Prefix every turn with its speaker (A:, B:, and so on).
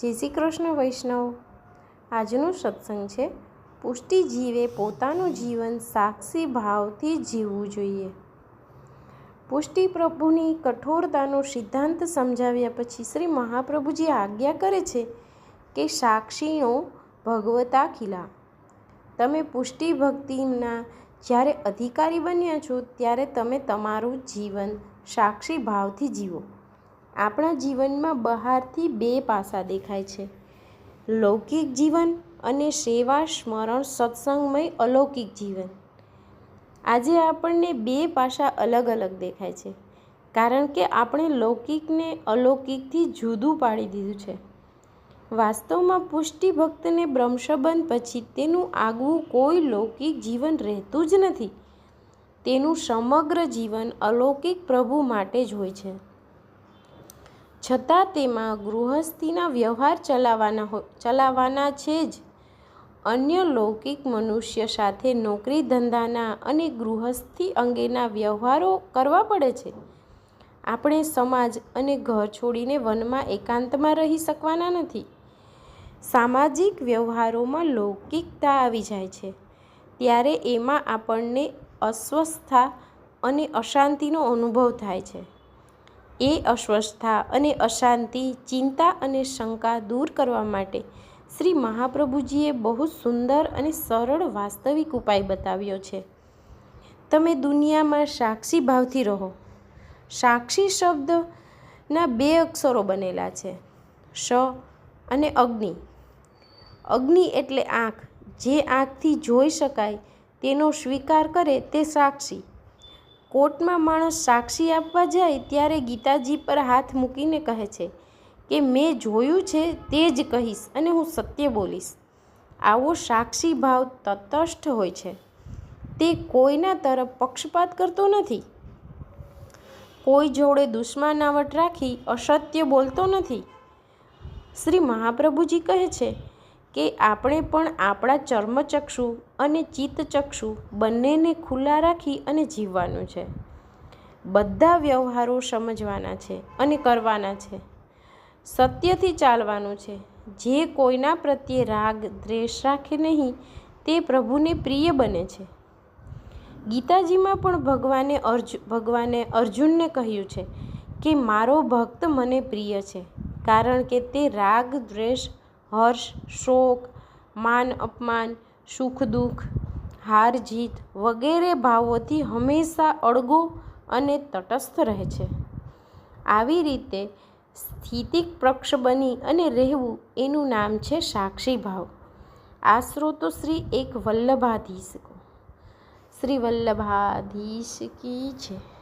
A: જય શ્રી કૃષ્ણ વૈષ્ણવ. આજનો સત્સંગ છે, પુષ્ટિ જીવે પોતાનું જીવન સાક્ષી ભાવથી જીવવું જોઈએ. પુષ્ટિ પ્રભુની કઠોરતાનો સિદ્ધાંત સમજાવ્યા પછી શ્રી મહાપ્રભુજી આજ્ઞા કરે છે કે સાક્ષીનો ભગવતા ખીલા તમે પુષ્ટિ ભક્તિના જ્યારે અધિકારી બન્યા છો, ત્યારે તમે તમારું જીવન સાક્ષી ભાવથી જીવો. આપણા જીવનમાં બહારથી બે પાસા દેખાય છે. લૌકિક જીવન અને સેવા, સ્મરણ, સત્સંગમય, અલૌકિક જીવન. આજે આપણને બે પાસા અલગ અલગ દેખાય છે, કારણ કે આપણે લૌકિકને અલૌકિકથી જુદું પાડી દીધું છે. વાસ્તવમાં પુષ્ટિ ભક્તને બ્રહ્મસંબંધ પછી તેનું આગવું કોઈ લૌકિક જીવન રહેતું જ નથી. તેનું સમગ્ર જીવન અલૌકિક પ્રભુ માટે જ હોય છે. છતાં તેમાં ગૃહસ્થીના વ્યવહાર ચલાવવાના ચલાવવાના છે જ. અન્ય લૌકિક મનુષ્ય સાથે નોકરી ધંધાના અને ગૃહસ્થી અંગેના વ્યવહારો કરવા પડે છે. આપણે સમાજ અને ઘર છોડીને વનમાં એકાંતમાં રહી શકવાના નથી. સામાજિક વ્યવહારોમાં લૌકિકતા આવી જાય છે. ત્યારે એમાં આપણને અસ્વસ્થતા અને અશાંતિનો અનુભવ થાય છે. એ અસ્વસ્થતા અને અશાંતિ, ચિંતા અને શંકા દૂર કરવા માટે શ્રી મહાપ્રભુજીએ બહુ સુંદર અને સરળ વાસ્તવિક ઉપાય બતાવ્યો છે. તમે દુનિયામાં સાક્ષી ભાવથી રહો. સાક્ષી શબ્દના બે અક્ષરો બનેલા છે. સ અને અગ્નિ. અગ્નિ એટલે આંખ. જે આંખથી જોઈ શકાય તેનો સ્વીકાર કરે તે સાક્ષી. કોર્ટમાં માણસ સાક્ષી આપવા જાય ત્યારે ગીતાજી પર હાથ મૂકીને કહે છે કે મેં જોયું છે તે જ કહીશ અને હું સત્ય બોલીશ. આવો સાક્ષી ભાવ તટસ્થ હોય છે. તે કોઈના તરફ પક્ષપાત કરતો નથી. કોઈ જોડે દુશ્મનાવટ રાખી અસત્ય બોલતો નથી. શ્રી મહાપ્રભુજી કહે છે કે આપણે પણ આપણા ચર્મચક્ષુ અને ચિત્તચક્ષુ બંનેને ખુલ્લા રાખી અને જીવવાનું છે. બધા વ્યવહારો સમજવાના છે અને કરવાના છે. સત્યથી ચાલવાનું છે. જે કોઈના પ્રત્યે રાગ, દ્વેષ રાખે નહીં, તે પ્રભુને પ્રિય બને છે. ગીતાજીમાં પણ ભગવાને અર્જુ, ભગવાને અર્જુનને કહ્યું છે કે, મારો ભક્ત મને પ્રિય છે, કારણ કે તે રાગ, દ્વેષ હર્ષ, શોક, માન, અપમાન, સુખ, દુઃખ, હાર, જીત વગેરે ભાવોથી હંમેશા અળગો અને તટસ્થ રહે છે. આવી રીતે સ્થિતિક પક્ષ બની અને રહેવું એનું નામ છે સાક્ષી ભાવ. આ તો શ્રી એક વલ્લભાધીશ શ્રી વલ્લભાધીશ કી છે?